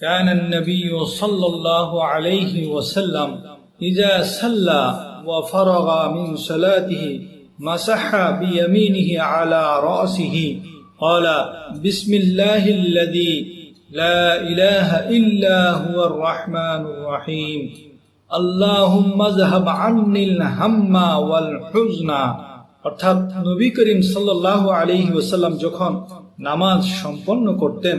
كان النبي صلى الله عليه وسلم إذا صلى وفرغ من صلاته مسح بيمينه على رأسه قال بسم الله الذي لا إله إلا هو الرحمن الرحيم اللهم اذهب عني الهم والحزن অর্থাৎ নবী করিম সাল্লাহ আলহি ওসাল্লাম যখন নামাজ সম্পন্ন করতেন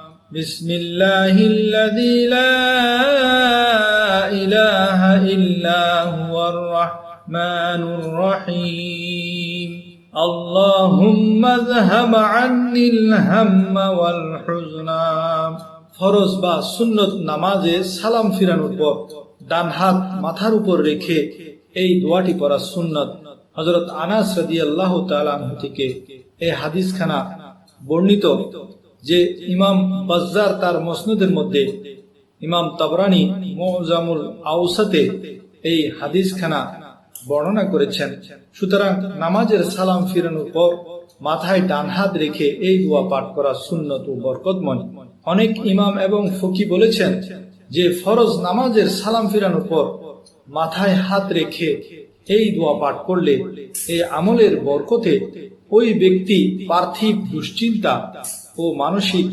بسم الله الذي لا إله إلا هو الرحمن الرحيم اللهم ذهب عني الهم والحزن ফরজ বা সুন্নত নামাজে সালাম ফিরানোর পর ডান হাত মাথার উপর রেখে এই দোয়াটি পড়া সুন্নত হজরত আনাস রাদি আল্লাহ তালু থেকে এই হাদিস খানা বর্ণিত যে ইমাম বাজ্জার তার মসনুদের মধ্যে, ইমাম তাবরানি মোজামুল আউসাতে এই হাদিস খানা বর্ণনা করেছেন। সুতরাং নামাজের সালাম ফিরানোর পর মাথায় ডান হাত রেখে এই দোয়া পাঠ করা সুন্নত ও বরকতময়। অনেক ইমাম এবং ফকি বলেছেন যে, ফরজ নামাজের সালাম ফিরানোর পর মাথায় হাত রেখে এই দোয়া পাঠ করলে এই আমলের বরকতে ওই ব্যক্তি পার্থিব দুশ্চিন্তা ও মানসিক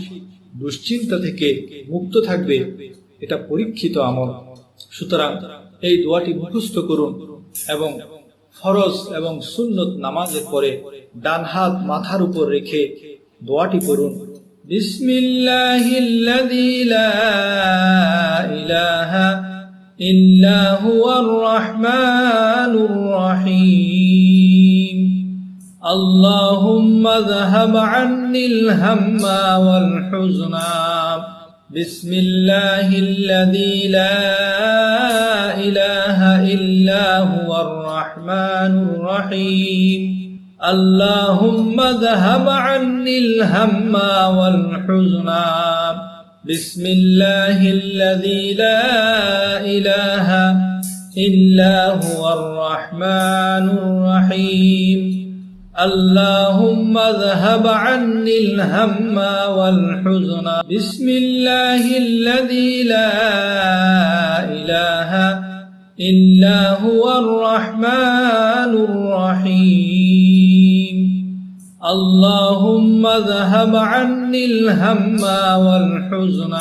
দুশ্চিন্তা থেকে মুক্ত থাকবে, এটা পরীক্ষিত আমল। সুতরাং এই দোয়াটি মুখস্থ করুন এবং ফরজ এবং সুন্নত নামাজের পরে ডান হাত মাথার উপর রেখে দোয়াটি করুন বিসমিল্লাহিল্লাযী اللهم ذهب عني الهم والحزن. بسم الله الذي لا إله إلا هو الرحمن الرحيم. اللهم ذهب عني الهم والحزن. بسم الله الذي لا إله إلا هو الرحمن الرحيم. اللهم ذهب عني الهم والحزن. بسم الله الذي لا إله إلا هو الرحمن الرحيم. اللهم ذهب عني الهم والحزن.